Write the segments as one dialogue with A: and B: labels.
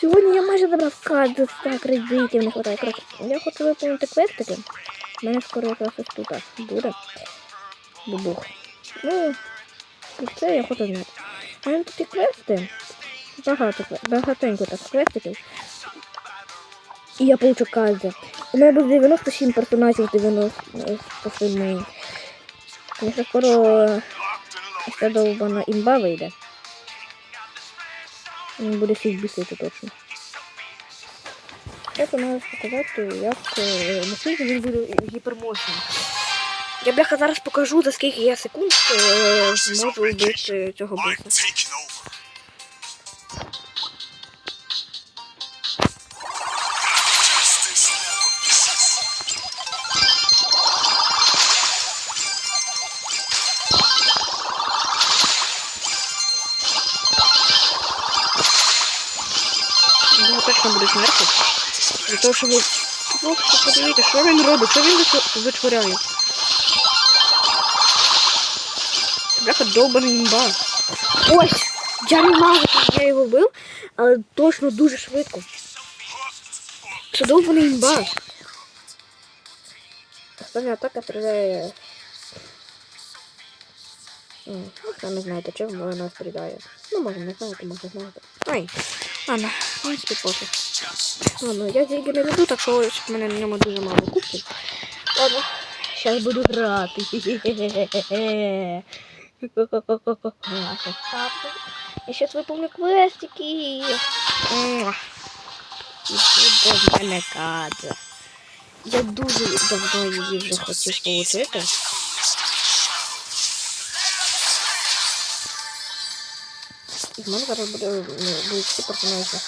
A: Сьогодні я майже забрав кадру та кредитів, не хватає. Коротше, я хочу виповнити квестики. У мене скоро якраз ось тут буде. Бубух. Ну, це я хочу знати. У мене тут і квести. Багато, багатенько так квестиків. І я получу кадри. У мене буде 97 персонажів 90 посильної. Звісно, скоро ця довбана імба вийде. Він буде всіх бісити точно. Я маю показати, як е, наскільки він буде гіпермощним. Я бляха зараз покажу, за скільки я секунд можу зможу вбити цього боса. Ну, точно буде смерти. Для того, щоб... Хлопці, подивіться, що він робить, що він вичворяє. Бляха довбаний імба. Ось! Я не як я його вбив, але точно дуже швидко. Це довбаний імба. Остання атака. М, Ну, самі знаєте, чим вона стріляє. Ну, може не знаєте, може знаєте. Ай, ладно, в принципі, пофіг. Ладно, я зіги не веду, так що в мене на ньому дуже мало кубків. Ладно, зараз буду грати. Я сейчас виповню квестики. Муа. І буде в мене кадр. Я дуже давно її вже хотів получити. В мене зараз буде, ну, будуть всі персонажі.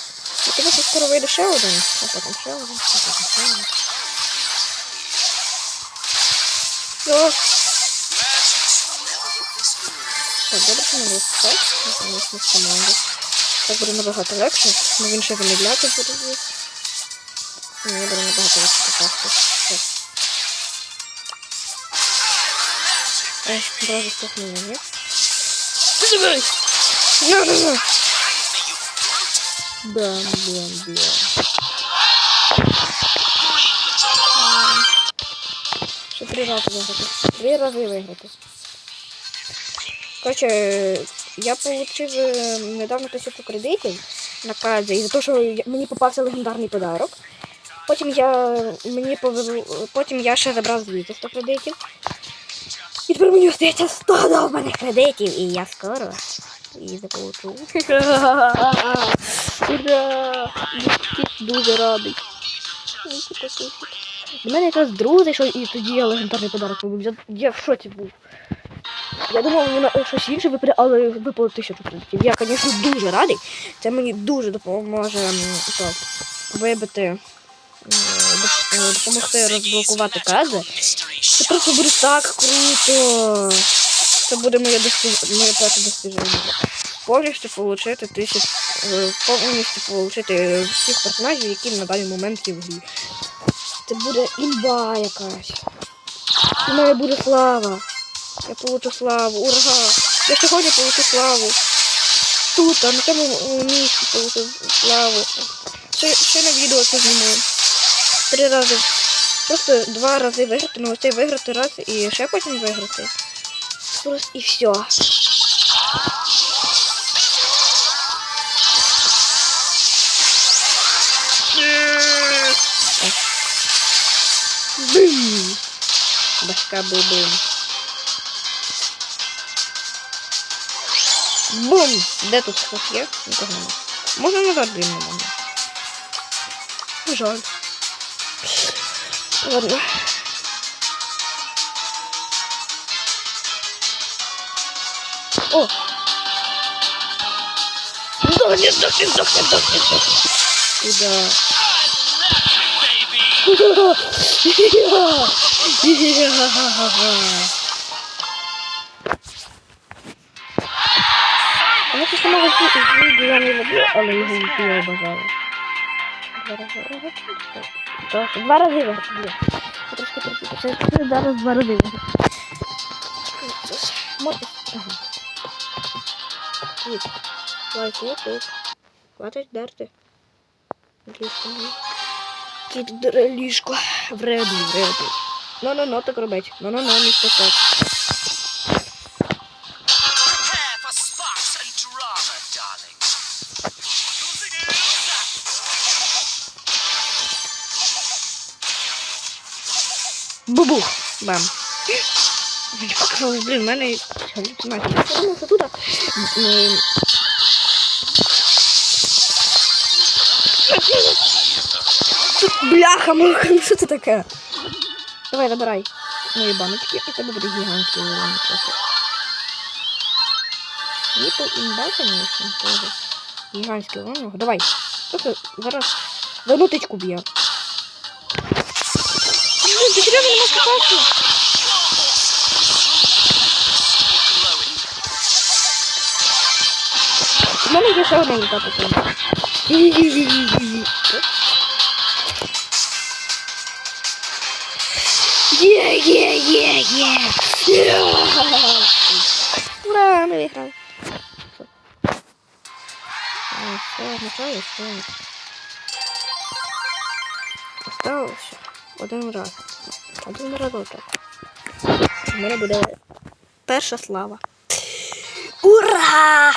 A: І конечно, скоро вийде ще один, а потім ще один, а потім ще один. Все. Так, добре, що не вистачає. Звісно, з команди. Так буде набагато легше, бо він ще замедляти буде їх. Мені буде набагато легше попасти. Ой, одразу стихнула, ні? Забирай! Бам, бам, бам. Ще три рази виграти. Три рази виграти. Коротше, я отримав е, недавно тисячу кредитів на каді, і за те, що мені попався легендарний подарок. Потім я мені повезло, потім я ще забрав звідти 100 кредитів. І тепер мені остається 100 довбаних кредитів, і я скоро її заполучу. Ура! Я дуже радий. До мене якраз друг зайшов, і тоді я легендарний подарок побив. Я, я в шоці був. Я думав, вона щось інше випаде, але випало тисячу кредитів. Я, звісно, дуже радий. Це мені дуже допоможе то, вибити, допомогти розблокувати кади. Це просто буде так круто. Це буде моє достіж... моє перше достіження. Повністю отримати тисяч, е, повністю отримати всіх персонажів, які на даний момент є в грі. Це буде імба якась. У мене буде слава. Я получу славу. Ура! Я сьогодні получу славу. Тут, а на цьому е, місці получу славу. Ще, ще на відео це зніму. Три рази. Просто два рази виграти, ну оцей виграти раз і ще потім виграти. Просто і все. Бим! Башка бум. Бум! Де тут хтось є? Нікого нема. Можна назад блін не можна. Жаль. Ладно. О! Сдохни, сдохни, сдохни, сдохни, сдохни. Куда? Я просто можу жити, я не люблю, але його я обожаю. Два рази виграти? Два рази виграти, трошки терпіти. Зараз два рази виграти. Ні. Лайк, лайк, лайк. Хватить дерти. Ліжко. Кіт дере ліжко. Вредний, вредний. Ну-ну-ну, так робить. Ну-ну-ну, місто кот.
B: Prepare for
A: Показалось, блін, в мене галюцинації. Я подумав, що тут. Тут бляха, муха, ну що це таке? Давай, забирай мої баночки, і тебе буде гігантський уровень просто. Ніпл імба, конечно, тоже. Гігантський уровень. Давай. Просто зараз за нуточку б'є. Блін, ти серйозно не можеш попасти? У мене є ще літа така. Є, є, є, є. Є. Ура, ми виграли. Все, є, все. Оставився один раз. Один разочок. У мене буде перша слава. Ура!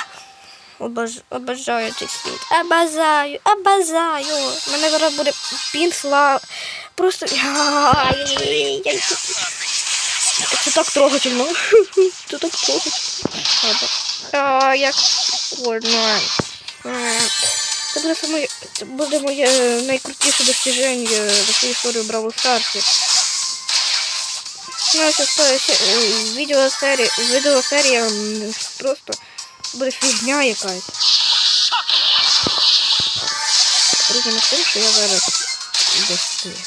A: Обож... Обожаю цей світ. Обожаю. У мене зараз буде пін слав. Просто. Це так трогательно. Це так трогательно. А, як больно. Це буде саме. Це буде моє найкрутіше достіження за всю історію Бравл Старсі. Ну, це стоїть відеосерія, відеосерія м, просто буде фігня якась. Різно з тим, що я зараз достиг.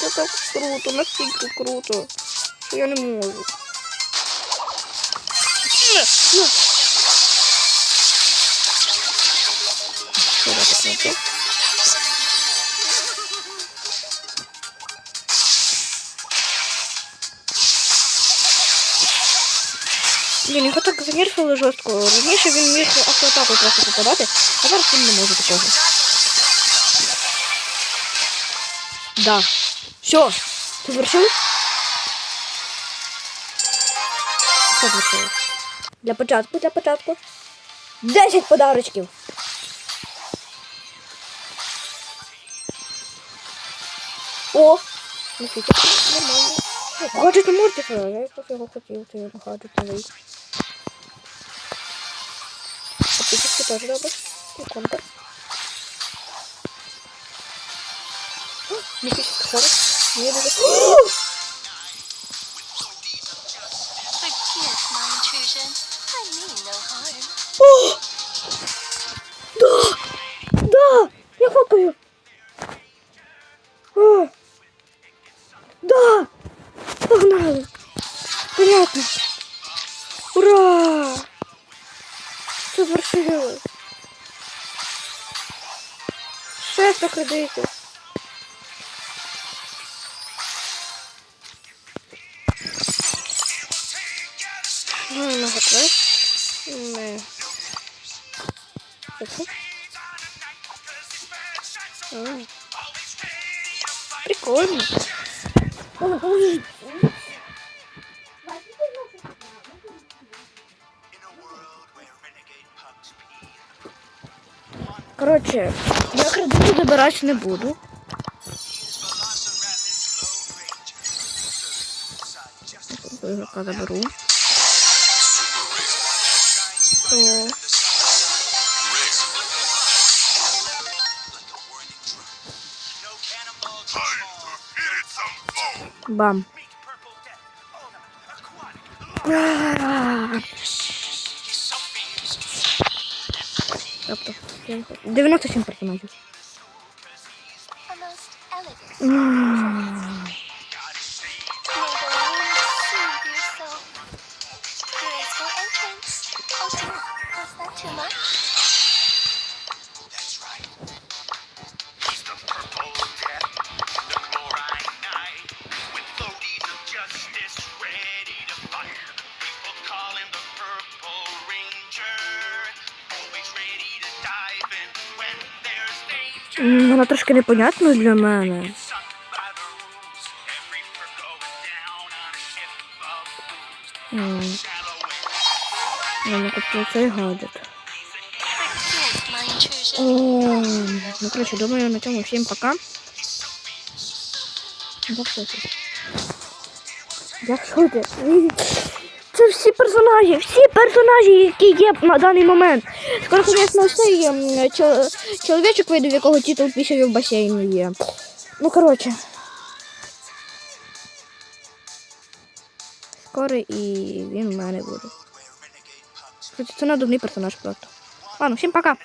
A: Це так круто, настільки круто, що я не можу. Що я не Блін, його так занерфили жорстко. Раніше він міг автоатаку просто попадати, а зараз він не може такого. Да. Все. Звершилось? Це звершилось. Для початку, для початку. 10 подарочків. О! Нормально. Гаджет не Мортиса, я його хотів, то я гаджет. Подписочки теж добре. Іконка. О, Міфічка зараз. Мені дуже... О!
C: Forgive my intrusion. I mean no harm.
A: О! Да! Да! Я хлопаю! О! Да! Погнали! Понятно! Ура! Це звершилось! Шесть кредитів! Ну, і много. Не. Прикольно. Ой,
B: In
A: Коротше, я кредити забирати не буду. Ігрока заберу. Бам. 97 97 персонажів. Вона трошки непонятна для мене. Вона купила цей гаджет. Ну, коротше, думаю, на цьому всім пока. Що це? Всі персонажі, всі персонажі, які є на даний момент. Скоро, звісно, цей чо- чоловічок вийде, в якого тітул після в басейні є. Ну, коротше. Скоро і він в мене буде. Це надувний персонаж просто. Ладно, всім пока.